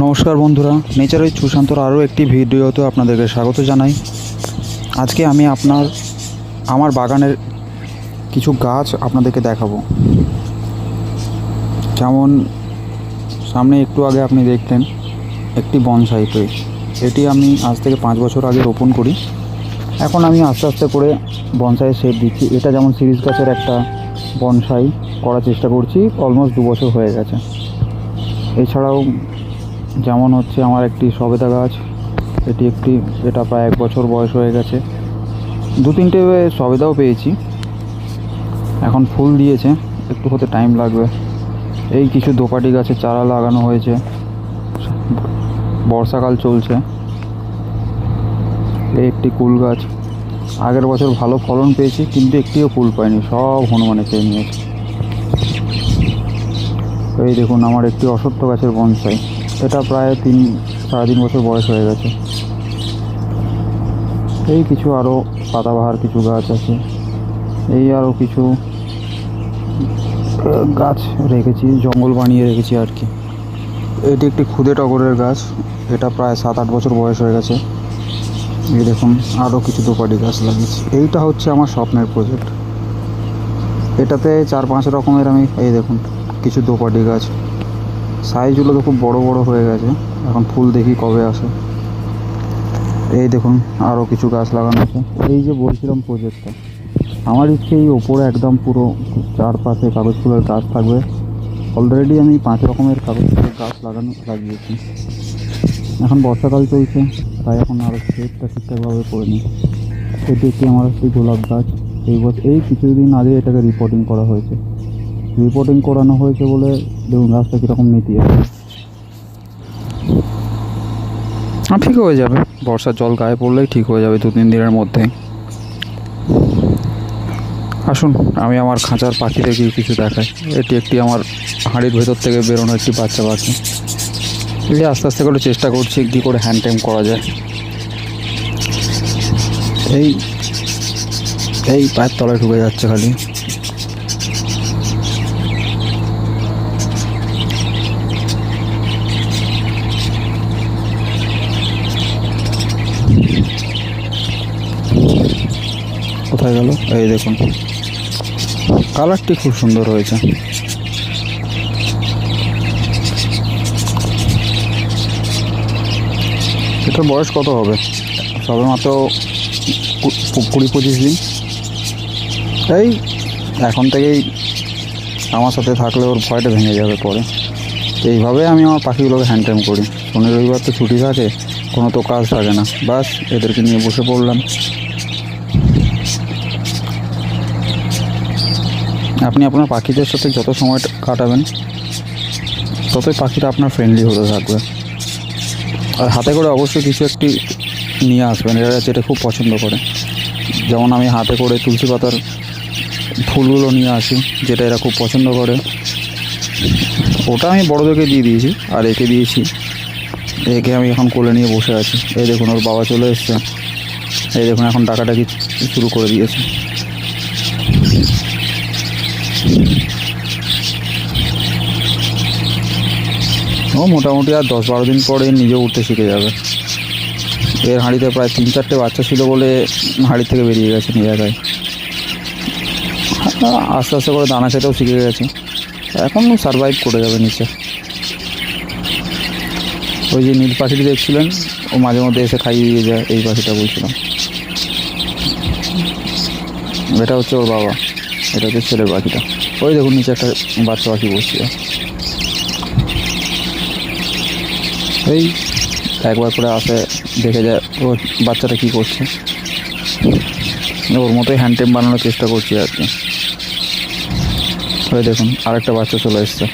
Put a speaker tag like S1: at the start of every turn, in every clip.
S1: নমস্কার বন্ধুরা নেচারের সুশান্তর আরও একটি ভিডিওতে আপনাদেরকে স্বাগত জানাই। আজকে আমি আপনার, আমার বাগানের কিছু গাছ আপনাদেরকে দেখাবো। যেমন, সামনে একটু আগে আপনি দেখলেন একটি বনসাই ট্রি। এটি আমি আজ থেকে পাঁচ বছর আগে রোপণ করি। এখন আমি আস্তে আস্তে করে বনসাইয়ের শেপ দিচ্ছি। এটা যেমন সিরিজ গাছের একটা বনসাই করার চেষ্টা করছি, অলমোস্ট দু বছর হয়ে গেছে। এছাড়াও যেমন হচ্ছে আমার একটি সবেদা গাছ, এটি একটি এটা প্রায় এক বছর বয়স হয়ে গেছে। দু তিনটে সবেদাও পেয়েছি। এখন ফুল দিয়েছে, একটু হতে টাইম লাগবে। এই কিছু দোপাটি গাছের চারা লাগানো হয়েছে। বর্ষাকাল চলছে। এই একটি কুল গাছ। আগের বছর ভালো ফলন পেয়েছি, কিন্তু একটিও ফুল পাইনি, সব হনুমানে খেয়ে নিয়েছে। এই দেখুন, আমার একটি অসত্য গাছের বনসাই। এটা প্রায় তিন সাড়ে তিন বছর বয়স হয়ে গেছে। এই কিছু আরও পাতাবাহার কিছু গাছ আছে। এই আরও কিছু গাছ রেখেছি, জঙ্গল বানিয়ে রেখেছি আর কি। এটি একটি খুদে টগরের গাছ, এটা প্রায় সাত আট বছর বয়স হয়ে গেছে। এই দেখুন আরও কিছু দোপাটি গাছ লাগিয়েছি। এইটা হচ্ছে আমার স্বপ্নের প্রজেক্ট। এটাতে চার পাঁচ রকমের আমি, এই দেখুন, কিছু দোপাটি গাছ সাইজগুলো তো খুব বড় বড় হয়ে গেছে। এখন ফুল দেখি কবে আসে। এই দেখুন আরও কিছু গাছ লাগানো আছে। এই যে বলছিলাম প্রজেক্টটা আমার ইচ্ছে এই ওপরে একদম পুরো চারপাশে কাগজ ফুলের গাছ থাকবে। অলরেডি আমি পাঁচ রকমের কাগজ ফুলের গাছ লাগানো, লাগিয়েছি। এখন বর্ষাকাল চলছে, তাই এখন আরও শেপটা ঠিকঠাকভাবে করে নিই। এটি একটি আমার একটি গোলাপ গাছ। এই বছর এই কিছুদিন আগে এটাকে রিপোর্টিং করা হয়েছে। রিপোর্টিং করানো হয়েছে বলে দেখুন গাছটা কীরকম নীতি আছে। হ্যাঁ ঠিক হয়ে যাবে। বর্ষার জল গায়ে পড়লেই ঠিক হয়ে যাবে দু তিন দিনের মধ্যে আসুন আমি আমার খাঁচার পাখিদেরকে কিছু দেখাই। এটি একটি আমার হাঁড়ির ভেতর থেকে বেরোনো একটি বাচ্চা পাখি। এই আস্তে আস্তে করে চেষ্টা করছি কী করে হ্যান্ড টাইম করা যায়। এই এই পায়ের তলায় ঢুকে যাচ্ছে খালি। কোথায় গেল? এই দেখুন। কালারটি খুব সুন্দর হয়েছে। এটার বয়স কত হবে? সবে মাত্র কুড়ি পঁচিশ দিন। এই, এখন থেকেই আমার সাথে থাকলে ওর ভয়টা ভেঙে যাবে পরে। এইভাবে আমি আমার পাখিগুলোকে হ্যান্ডটেম করি। শনি রবিবার তো ছুটি থাকে। কোনো তো কাজ থাকে না। বাস, এদেরকে নিয়ে বসে পড়লাম। আপনি আপনার পাখিদের সাথে যত সময় কাটাবেন, ততই পাখিটা আপনার ফ্রেন্ডলি হতে থাকবে। আর হাতে করে অবশ্যই কিছু একটি নিয়ে আসবেন, এরা যেটা খুব পছন্দ করে। যেমন আমি হাতে করে তুলসী পাতার ফুলগুলো নিয়ে আসি, যেটা এরা খুব পছন্দ করে। ওটা আমি বড়োদেরকে দিয়ে দিয়েছি, আর একে দিয়েছি একে আমি এখন কোলে নিয়ে বসে আছি। এই দেখুন, ওর বাবা চলে এসছে। এই দেখুন, এখন ডাকাডাকি শুরু করে দিয়েছে। ও, মোটামুটি আর দশ বারো দিন পরে নিজে উঠতে শিখে যাবে। এর হাঁড়িতে প্রায় তিন চারটে বাচ্চা ছিল বলে হাঁড়ি থেকে বেরিয়ে গেছে নিজে একাই। আস্তে আস্তে করে দানা খেতেও শিখে গেছে। এখন সারভাইভ করে যাবে নিচে। ওই যে নীল পাখিটি দেখছিলেন, ও মাঝে মধ্যে এসে খাইয়ে দিয়ে যায়, এই পাখিটা বলছিলাম। এটা হচ্ছে ওর বাবা, এটা হচ্ছে ছেলের পাখিটা। ওই দেখুন, নিচে একটা বাচ্চা পাখি বসছিল এই, একবার করে আসে, দেখে যায় ও বাচ্চাটা কী করছে। ওর মতোই হ্যান্ড টেম বানানোর চেষ্টা করছি আর কি। ওই দেখুন, আরেকটা বাচ্চা চলে এসছে।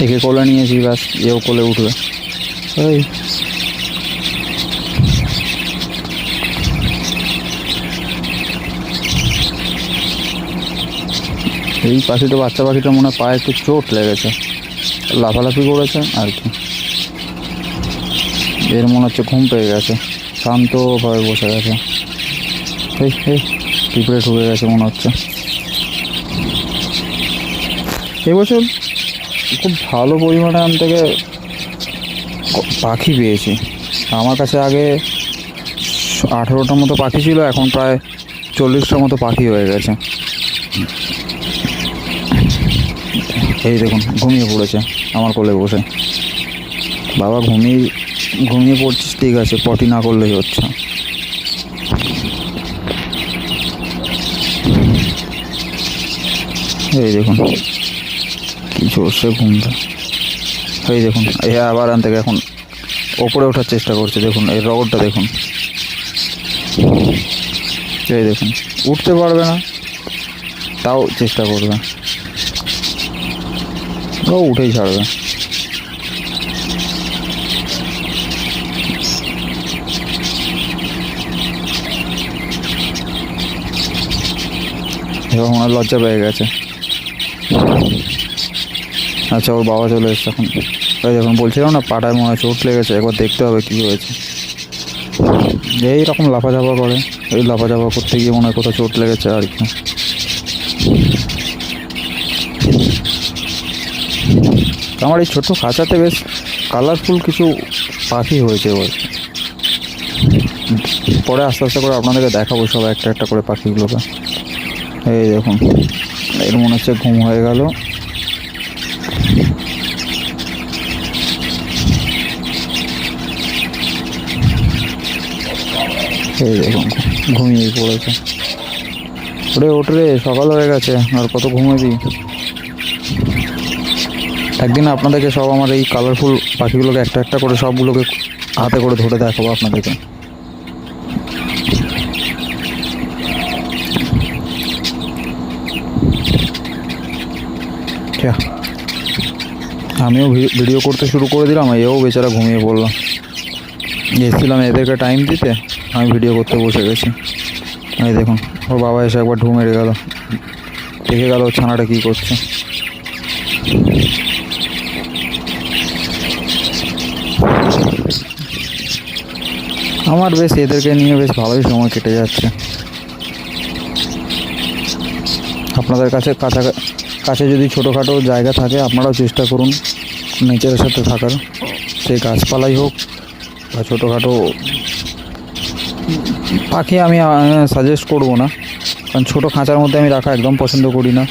S1: একে কোলে নিয়েছি ব্যাস এও কোলে উঠবে। ওই। এই পাখিটা বাচ্চা পাখিটা মনে হয় পায়ে একটু চোট লেগেছে। লাফালাফি করেছে আর কি। এর মনে হচ্ছে ঘুম পেয়ে গেছে শান্তভাবে বসে গেছে। এই এই পিঁপড়ে ঢুকে গেছে মনে হচ্ছে। এবছর খুব ভালো পরিমাণে আম থেকে পাখি পেয়েছি। আমার কাছে আগে আঠেরোটার মতো পাখি ছিল, এখন প্রায় চল্লিশটার মতো পাখি হয়ে গেছে। এই দেখুন, ঘুমিয়ে পড়েছে আমার কোলে বসে। বাবা ঘুমিয়ে ঘুমিয়ে পড়ছিস, ঠিক আছে, পটি না করলেই হচ্ছে। এই দেখুন। কি জোরসে ঘুমটা এই দেখুন, এই আবার আন থেকে এখন ওপরে ওঠার চেষ্টা করছে, দেখুন, এই রগরটা দেখুন। এই দেখুন, উঠতে পারবে না, তাও চেষ্টা করবে। ও, উঠেই ছাড়বে। এবার মনে লজ্জা পেয়ে গেছে। আচ্ছা ওর বাবা চলে এসছে এখন। ওই যখন বলছিলাম না, পাটায় মনে হয় চোট লেগেছে, একবার দেখতে হবে কী হয়েছে। এই রকম লাফাঝাপা করে, এই লাফাঝাপা করতে গিয়ে মনে হয় কোথাও চোট লেগেছে আর কি। আমার এই ছোটো খাঁচাতে বেশ কালারফুল কিছু পাখি হয়েছে এবার পরে আস্তে আস্তে করে আপনাদেরকে দেখাবো সব একটা একটা করে পাখিগুলোকে। এই দেখুন, এর মনে হচ্ছে ঘুম হয়ে গেল। এই দেখুন, ঘুমিয়ে পড়েছে। ওরে ওঠ রে সকাল হয়ে গেছে, আর কত ঘুমাবি? একদিন আপনাদেরকে সব আমার এই কালারফুল পাখিগুলোকে একটা একটা করে সবগুলোকে হাতে করে ধরে দেখাবো আপনাদেরকে। ক্যা? আমিও ভিডিও করতে শুরু করে দিলাম এও বেচারা ঘুমিয়ে পড়লাম এসেছিলাম এদেরকে টাইম দিতে, আমি ভিডিও করতে বসে গেছি। এই দেখুন, ওর বাবা এসে একবার ঢু মেরে গেল। দেখে গেল ছানাটা কী করছে। আমার বেশ, এদেরকে নিয়ে বেশ ভালোই সময় কেটে যাচ্ছে। আপনাদের কাছে কাছা কাছে যদি ছোটোখাটো জায়গা থাকে, আপনারাও চেষ্টা করুন নেচারের সাথে থাকার। সে গাছপালাই হোক বা ছোটোখাটো পাখি আমি সাজেস্ট করব না। কারণ ছোটো খাঁচার মধ্যে আমি রাখা একদম পছন্দ করি না।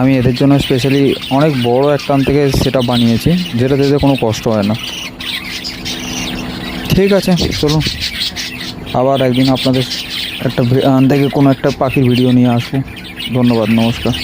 S1: আমি এদের জন্য স্পেশালি অনেক বড় একটান থেকে সেটা বানিয়েছি যেটাতে এদের কোনো কষ্ট হয় না। ঠিক আছে, চলুন। আবার একদিন আপনাদের একটা থেকে কোনো একটা পাখির ভিডিও নিয়ে আসব। ধন্যবাদ, নমস্কার।